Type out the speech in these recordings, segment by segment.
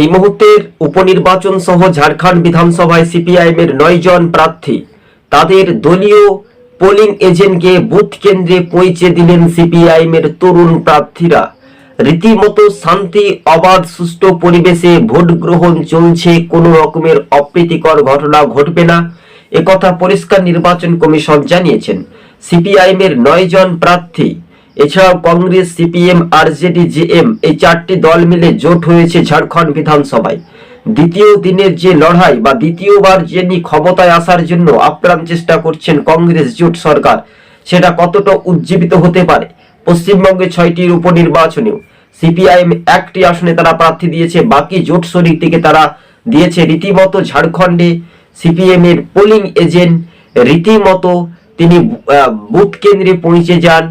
এই মুহূর্তের উপনির্বাচন সহ ঝাড়খণ্ড বিধানসভায় সিপিআইএম এর নয় জন প্রার্থী। তাদের দলীয় পোলিং এজেন্টকে বুথ কেন্দ্রে পৌঁছে দিলেন সিপিআইএম এর তরুণ প্রার্থীরা। রীতিমতো শান্তি, অবাধ, সুষ্ঠু পরিবেশে ভোট গ্রহণ চলছে, কোনো রকমের অপ্রীতিকর ঘটনা ঘটবে না। একথা পরিষ্কার নির্বাচন কমিশন জানিয়েছেন। সিপিআইএম এর নয় জন প্রার্থী এছাড়াও কংগ্রেস, সিপিএম আর আরজেডি, জেএম এই চারটি দল মিলে জোট হয়েছে ঝাড়খণ্ড বিধানসভায়। দ্বিতীয় দিনের যে লড়াই বা দ্বিতীয়বার যিনি ক্ষমতায় আসার জন্য আপ্রাণ চেষ্টা করছেন কংগ্রেস জোট সরকার, সেটা কতটা উজ্জীবিত হতে পারে? পশ্চিমবঙ্গে ছয়টির উপনির্বাচনেও সিপিআইএম একটি আসনে তারা প্রার্থী দিয়েছে, বাকি জোট শরিক থেকে তারা দিয়েছে রীতিমতো ঝাড়খণ্ডে। সিপিএম এর পোলিং এজেন্ট রীতিমতো তিনি বুথ কেন্দ্রে পৌঁছে যান।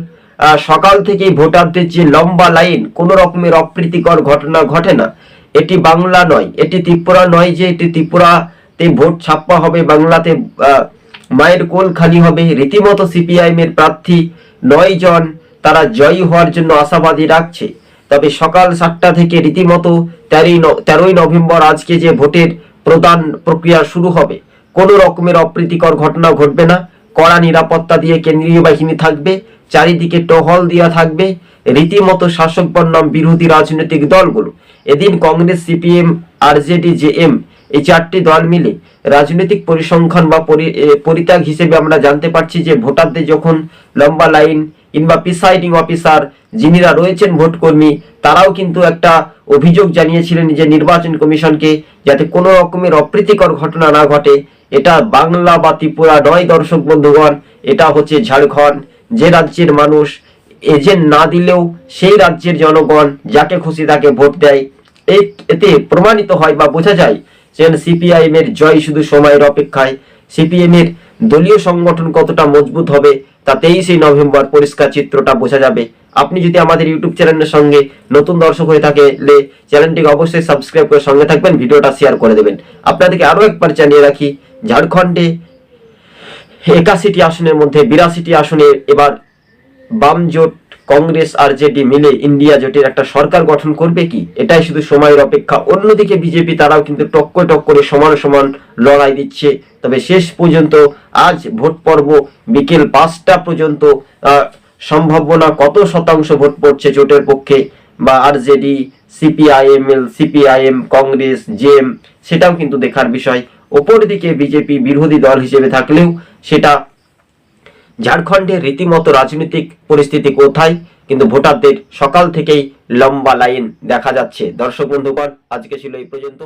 সকাল থেকেই ভোটারদের যে লম্বা লাইন, কোনো রকমের অপ্রীতিকর ঘটনা ঘটে না। এটি বাংলা নয়, এটি ত্রিপুরা নয় যে এটি ত্রিপুরাতে ভোট ছাপ্পা হবে, বাংলাতে মায়ের কোল খালি হবে। রীতিমতো সিপিআইএম এর প্রার্থী নয় জন, তারা জয়ী হওয়ার জন্য আশাবাদী রাখছে। তবে সকাল সাতটা থেকে রীতিমতো তেরোই তেরোই নভেম্বর আজকে যে ভোটের প্রদান প্রক্রিয়া শুরু হবে, কোনো রকমের অপ্রীতিকর ঘটনা ঘটবে না। কড়া নিরাপত্তা দিয়ে কেন্দ্রীয় বাহিনী থাকবে। চারিদিকে টহল দিয়া থাকবে। রীতিমতো শাসক বনাম বিরোধী রাজনৈতিক দলগুলো। এদিন কংগ্রেস, সিপিএম, আরজেডি, জেএম এই চারটি দল মিলে রাজনৈতিক পরিসংখ্যান বা পরিত্যাগ হিসেবে আমরা জানতে পারছি যে ভোটারদের যখন লম্বা লাইন কিংবা প্রিসাইডিং অফিসার যিনিরা রয়েছেন ভোট কর্মী তারাও কিন্তু একটা অভিযোগ জানিয়েছিলেন যে নির্বাচন কমিশনকে যাতে কোনো রকমের অপ্রীতিকর ঘটনা না ঘটে। এটা বাংলা বা ত্রিপুরা নয়, দর্শক বন্ধুগণ, এটা হচ্ছে ঝাড়খণ্ড। যে রাজ্যের মানুষ এজেন্ট না দিলেও সেই রাজ্যের জনগণ যাকে খুশি তাকে ভোট দেয়। এতে প্রমাণিত হয় বা বোঝা যায় যে সিপিআইএম এর জয় শুধু সময়ের অপেক্ষায়। সিপিএম এর দলীয় সংগঠন কতটা মজবুত হবে তা তেইশে নভেম্বর পরিষ্কার চিত্রটা বোঝা যাবে। আপনি যদি আমাদের ইউটিউব চ্যানেলের সঙ্গে নতুন দর্শক হয়ে থাকলে চ্যানেলটিকে অবশ্যই সাবস্ক্রাইব করে সঙ্গে থাকবেন, ভিডিওটা শেয়ার করে দেবেন। আপনাদেরকে আরও একবার জানিয়ে রাখি, ঝাড়খণ্ডে একাশিটি আসনের মধ্যে বিরাশিটি আসনে এবার বাম জোট, কংগ্রেস আর জেডি মিলে ইন্ডিয়া জোটের একটা সরকার গঠন করবে কি? এটাই শুধু সময়ের অপেক্ষা। অন্যদিকে বিজেপি তারাও কিন্তু টক্কর টক্করে সমান সমান লড়াই দিচ্ছে। তবে শেষ পর্যন্ত আজ ভোট পর্ব বিকেল পাঁচটা পর্যন্ত সম্ভাবনা কত শতাংশ ভোট পড়ছে জোটের পক্ষে, বা R JD CPIM CPIM, Congress, JM, সেটাও কিন্তু দেখার বিষয়। ওপরদিকে বিজেপি বিরোধী দল হিসেবে থাকলেও সেটা ঝাড়খণ্ডের রীতিমতো রাজনৈতিক পরিস্থিতি কোথায়? কিন্তু ভোটারদের সকাল থেকেই লম্বা লাইন দেখা যাচ্ছে। দর্শক বন্ধুগণ, আজকে ছিল এই পর্যন্ত।